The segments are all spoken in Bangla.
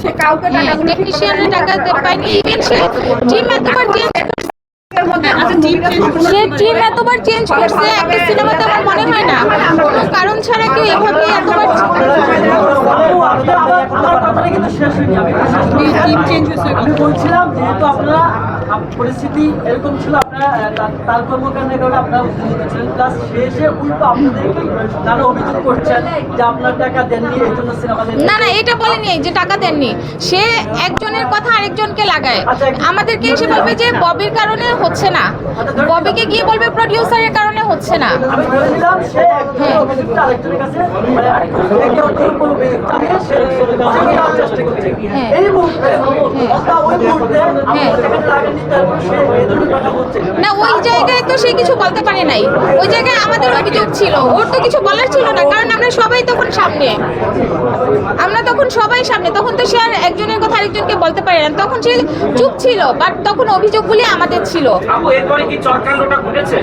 সে কাউকে টেকনিশিয়ানের টাকা পায়নি। ইভেন সে টিম এতবার চেঞ্জ এর মধ্যে আচ্ছা, team change সে টিম এতবার চেঞ্জ করছে একটা সিনেমাতে আমার মনে হয় না। কোনো কারণ ছাড়া কেউ এভাবে এতবার আমার কথাটা কিন্তু শেষ হয়নি আমি টিম চেঞ্জ হয়েছে আমি বলছিলাম যেহেতু আপনারা পরিস্থিতি এরকম ছিল আপনারা তার- কর্মকাণ্ডের কারণে আপনারা বুঝতেছিলেন প্লাস শেষে উল্টো আপনাদেরকে তারা অভিযোগ করছেন যে আপনার টাকা দেননি এই জন্য সিনেমা না না এটা বলেনি যে টাকা দেননি। সে একজনের কথা আরেকজনকে লাগায়। আমাদেরকে এসে বলবে যে ববির কারণে হচ্ছে না। ববিকে গিয়ে বলবে প্রডিউসারের কারণে হচ্ছে না। এই মুহূর্তে ওই মুহূর্তে আপনার টাকা তারপর সে এই ধরনের কথা বলছে। না ওই জায়গায় তো সে কিছু বলতে পারে নাই। ওই জায়গায় আমাদের অভিযোগ ছিল। ওর তো কিছু বলার ছিল না কারণ আমরা সবাই তখন সামনে। আমরা তখন সবাই সামনে। তখন তো সে আর একজনের কথা আরেকজনকে বলতে পারে না। তখন সে চুপ ছিল বাট তখন অভিযোগগুলি আমাদের ছিল। এরপরে কি চক্রান্তটা ঘটেছে?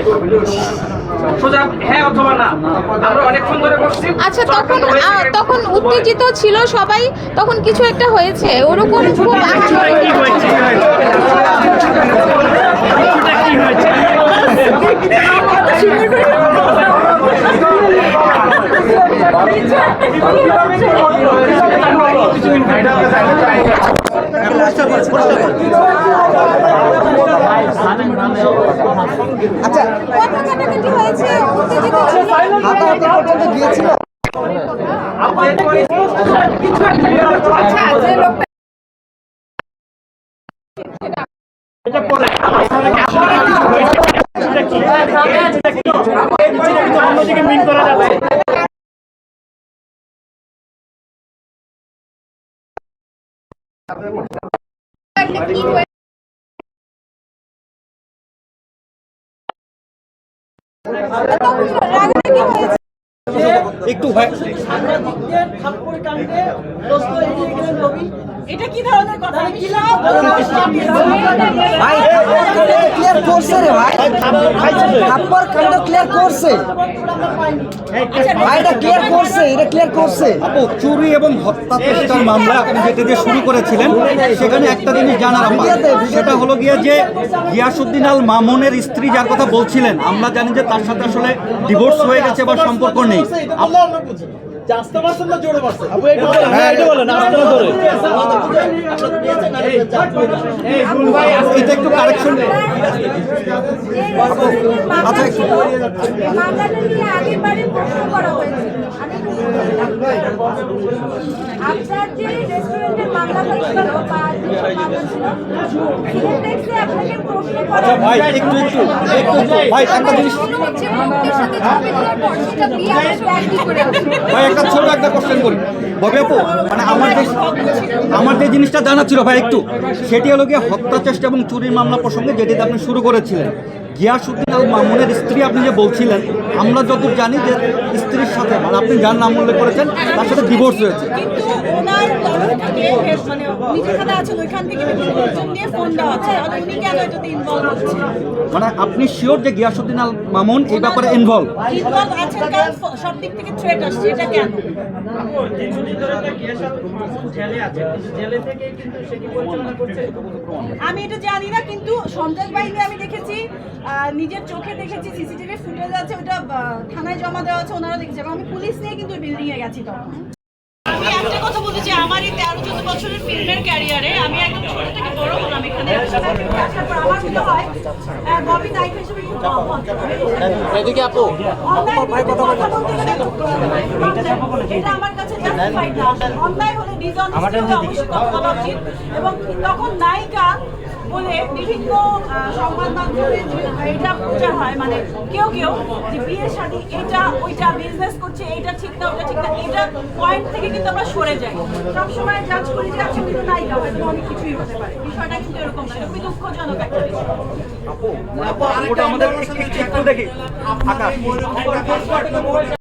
হ্যাঁ আচ্ছা তখন তখন উত্তেজিত ছিল সবাই। তখন কিছু একটা হয়েছে। ওরকম খুব কথা কাটাকাটি হয়েছে উত্তেজিত ছিল এরপরে কিছু একটা আচ্ছা যে লোকটা একটা কি হয়েছে তখন রাগারাগি হয়েছে একটু ভাই থাপ্পড় কাণ্ডে গেলেন এটা কি ধরনের কথা আমি কি ভাই ক্লিয়ার করছে রে ভাই? থাপ্পর কাণ্ড ক্লিয়ার করছে। ক্লিয়ার করছে এটা ক্লিয়ার করছে। আপু চুরি এবং হত্যা চেষ্টার মামলা আপনি যেটা দিয়ে শুরু করেছিলেন সেখানে একটা জিনিস জানার আমার। সেটা হলো গিয়ে যে গিয়াসুদ্দিন আল মামুনের স্ত্রী যার কথা বলছিলেন আমরা জানি যে তার সাথে আসলে ডিভোর্স হয়ে গেছে বা সম্পর্ক নেই। এটা একটু কারেকশন আচ্ছা মামলাটা নিয়ে আগেরবারে প্রশ্ন করা হয়েছিল আমি আপনার যে রেস্টুরেন্টের মামলা হয়েছিল বা যে মামলা ছিল সিনেপ্লেক্সে আপনাকে প্রশ্ন করা আচ্ছা ভাই একটু একটু একটু একটু ভাই একটা জিনিস মনে হচ্ছে মুক্তির সাথে ছবি তোলার পর সেটা বিয়ে ব্যাগ কি করে আসবে? ভাই একটা ছোট একটা কোশ্চেন করি। ববি আপু মানে আমার যে আমার যে জিনিসটা জানা ছিল ভাই একটু সেটি হলো গিয়ে হত্যা চেষ্টা এবং চুরির মামলা প্রসঙ্গে যেটিতে আপনি শুরু করেছিলেন। গিয়াসুদ্দিন আল মামুনের স্ত্রী আপনি যে বলছিলেন আমরা যতদূর জানি যে স্ত্রীর সাথে মানে আপনি যার নাম উল্লেখ করেছেন তার সাথে ডিভোর্স হয়েছে। মানে মানে আপনি শিওর যে গিয়াসুদ্দিন আল মামুন এই ব্যাপারে ইনভলভ সব দিক থেকে থ্রেট আসছে এটা কেন? আমি এটা জানি না, কিন্তু সন্ত্রাস বাহিনী আমি দেখেছি নিজের চোখে দেখেছি, সিসিটিভি ফুটেজ আছে, ওটা থানায় জমা দেওয়া আছে, ওনারা দেখেছে। আমি পুলিশ নিয়ে কিন্তু বিল্ডিং এ গেছি তখন। আমি একটা কথা আমার এই তেরো চোদ্দ বছরের ফিল্মের ক্যারিয়ারে আমি একদম ছোট থেকে বড় হলাম। এখানে আমার মনে হয় এদিকে আপু। অবশ্যই কথা বলা এবং তখন নায়িকা বলে বিভিন্ন সংবাদ মাধ্যমে এটা প্রচার হয় মানে কেউ কেউ যে বিয়ের শাদী এটা ওইটা বিজনেস করছে এটা ঠিক না ওটা ঠিক না এটা পয়েন্ট থেকে কিন্তু আমরা সরে যাই। সবসময় জাজ করি যে আচ্ছা কিন্তু নায়িকা হয়তো অনেক কিছুই হতে পারে বিষয়টা কিন্তু এরকম না খুবই দুঃখজনক একটা বিষয়। ওটা আমাদের একটু দেখি।